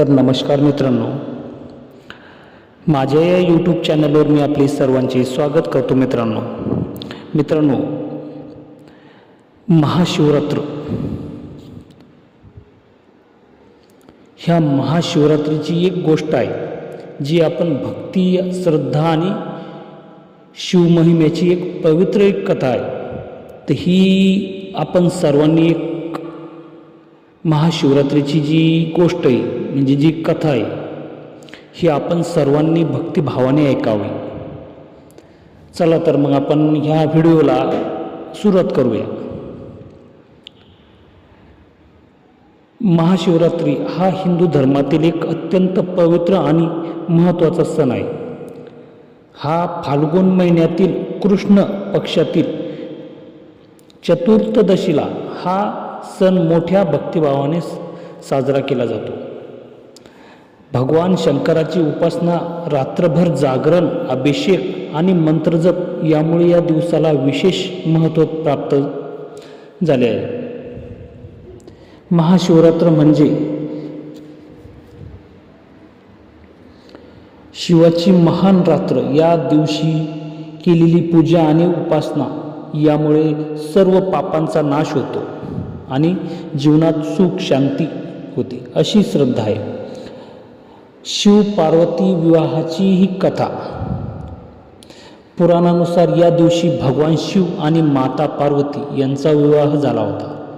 तर नमस्कार मित्रांनो. माझ्या या यूट्यूब चॅनलवर मी आपले सर्वांचे स्वागत करतो मित्रांनो. मित्रांनो महाशिवरात्र. ह्या महाशिवरात्रीची एक गोष्ट आहे जी आपण भक्ती श्रद्धा आणि शिवमहिम्याची एक पवित्र एक कथा आहे. तर ही आपण सर्वांनी एक महाशिवरात्रीची जी गोष्ट आहे म्हणजे जी कथा आहे ही आपण सर्वांनी भक्तिभावाने ऐकावी. चला तर मग आपण ह्या व्हिडिओला सुरुवात करूया. महाशिवरात्री हा हिंदू धर्मातील एक अत्यंत पवित्र आणि महत्त्वाचा सण आहे. हा फाल्गुन महिन्यातील कृष्ण पक्षातील चतुर्थदशीला हा सण मोठ्या भक्तिभावाने साजरा केला जातो. भगवान शंकराची उपासना रात्रभर जागरण अभिषेक आणि मंत्रजप यामुळे या दिवसाला विशेष महत्त्व प्राप्त झाले आहे. महाशिवरात्र म्हणजे शिवाची महान रात्र. या दिवशी केलेली पूजा आणि उपासना यामुळे सर्व पापांचा नाश होतो आणि जीवनात सुख शांती होते अशी श्रद्धा आहे. शिव पार्वती विवाहाची ही कथा. पुराणानुसार या दिवशी भगवान शिव आणि माता पार्वती यांचा विवाह झाला होता.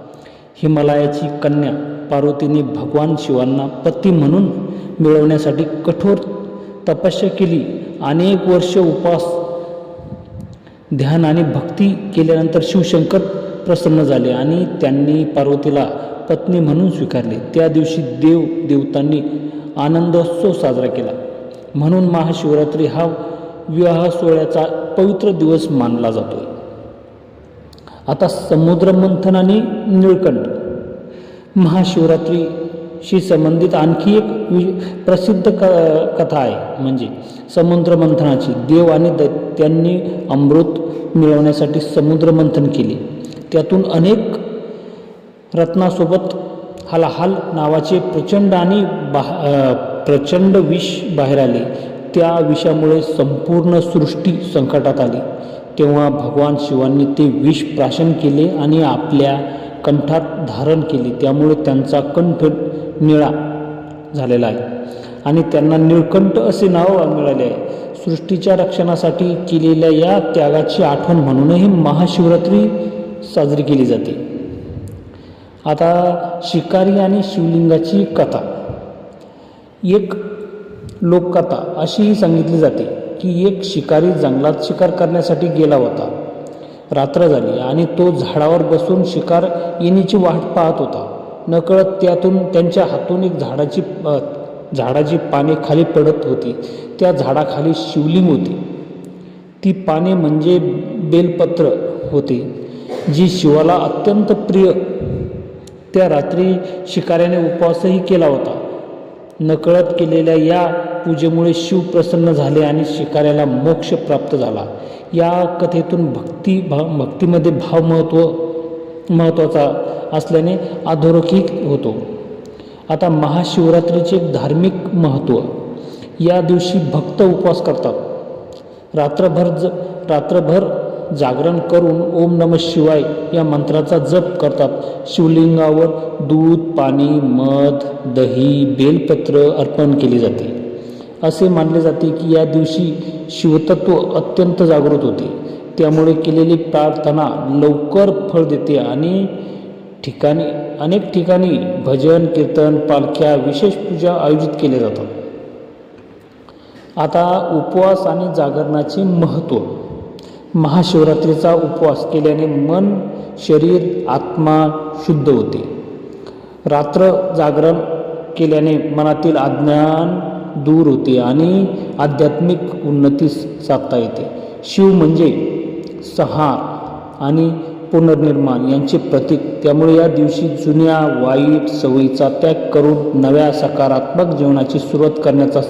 हिमालयाची कन्या पार्वतीने भगवान शिवांना पती म्हणून मिळवण्यासाठी कठोर तपस्या केली. अनेक वर्ष उपास ध्यान आणि भक्ती केल्यानंतर शिवशंकर प्रसन्न झाले आणि त्यांनी पार्वतीला पत्नी म्हणून स्वीकारले. त्या दिवशी देव देवतांनी आनंदोत्सव साजरा केला. म्हणून महाशिवरात्री हा विवाह सोहळ्याचा पवित्र दिवस मानला जातो. आता समुद्र मंथन आणि निळकंठ. महाशिवरात्रीशी संबंधित आणखी एक प्रसिद्ध क कथा आहे. म्हणजे समुद्र मंथनाची. देव आणि दैत्यांनी अमृत मिळवण्यासाठी समुद्र मंथन केले. त्यातून अनेक रत्नासोबत हलाहल नावाचे प्रचंड आणि बाह प्रचंड विष बाहेर आले. त्या विषामुळे संपूर्ण सृष्टी संकटात आली. तेव्हा भगवान शिवांनी ते विष प्राशन केले आणि आपल्या कंठात धारण केले. त्यामुळे त्यांचा कंठ निळा झालेला आहे. आणि त्यांना निळकंठ असे नाव मिळाले आहे. सृष्टीच्या रक्षणासाठी केलेल्या या त्यागाची आठवण म्हणूनही महाशिवरात्री साजरी केली जाते. आता शिकारी आणि शिवलिंगाची कथा. एक लोककथा अशीही सांगितली जाते की एक शिकारी जंगलात शिकार करण्यासाठी गेला होता. रात्र झाली आणि तो झाडावर बसून शिकार येण्याची वाट पाहत होता. नकळत त्यातून त्यांच्या हातून एक झाडाची झाडाची पाने खाली पडत होती. त्या झाडाखाली शिवलिंग होती. ती पाने म्हणजे बेलपत्र होते जी शिवाला अत्यंत प्रिय त्या रात्री शिकाऱ्याने उपवासही केला होता. नकळत केलेल्या या पूजेमुळे शिव प्रसन्न झाले आणि शिकाऱ्याला मोक्ष प्राप्त झाला. या कथेतून भक्ती भाव भक्तीमध्ये भाव महत्त्व महत्त्वाचा असल्याने अधोरेखित होतो. आता महाशिवरात्रीचे एक धार्मिक महत्त्व या दिवशी भक्त उपवास करतात. रात्रभर ज रात्रभर जागरण करून ओम नम शिवाय या मंत्राचा जप करतात. शिवलिंगावर दूध पाणी मध दही बेलपत्र अर्पण केले जाते. असे मानले जाते की या दिवशी शिवतत्व अत्यंत जागृत होते. त्यामुळे केलेली प्रार्थना लवकर फळ देते आणि ठिकाणी अनेक ठिकाणी भजन कीर्तन पालख्या विशेष पूजा आयोजित केल्या जातात. आता उपवास आणि जागरणाचे महत्त्व. महाशिवरात्रीचा उपवास केल्याने मन शरीर आत्मा शुद्ध होते. रात्र जागरण केल्याने मनातील अज्ञान दूर होते आणि आध्यात्मिक उन्नती साधता येते. शिव म्हणजे सहार आणि पुनर्निर्माण यांचे प्रतीक. त्यामुळे या दिवशी जुन्या वाईट सवयीचा त्याग करून नव्या सकारात्मक जीवनाची सुरुवात करण्याचा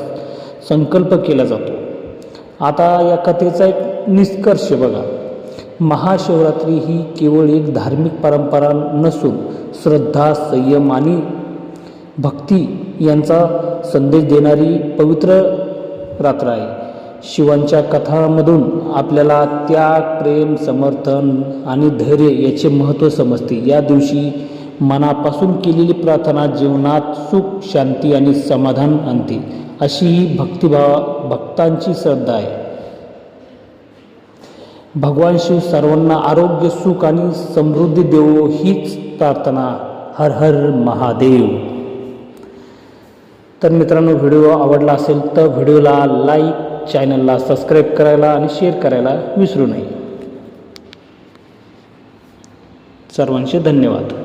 संकल्प केला जातो. आता या कथेचा एक निष्कर्ष बघा. महाशिवरात्री ही केवळ एक धार्मिक परंपरा नसून श्रद्धा संयम आणि भक्ती यांचा संदेश देणारी पवित्र रात्र आहे. शिवांच्या कथांमधून आपल्याला त्याग प्रेम समर्थन आणि धैर्य याचे महत्त्व समजते. या दिवशी मनापासून केलेली प्रार्थना जीवनात सुख शांती आणि समाधान आणते. अशी ही भक्तिभाव भक्तांची श्रद्धा आहे. भगवान शिव सर्वांना आरोग्य सुख आणि समृद्धी देवो हीच प्रार्थना. हर हर महादेव. तर मित्रांनो व्हिडिओ आवडला असेल तर व्हिडिओला लाईक चॅनलला सबस्क्राईब करायला आणि शेअर करायला विसरू नये. सर्वांचे धन्यवाद.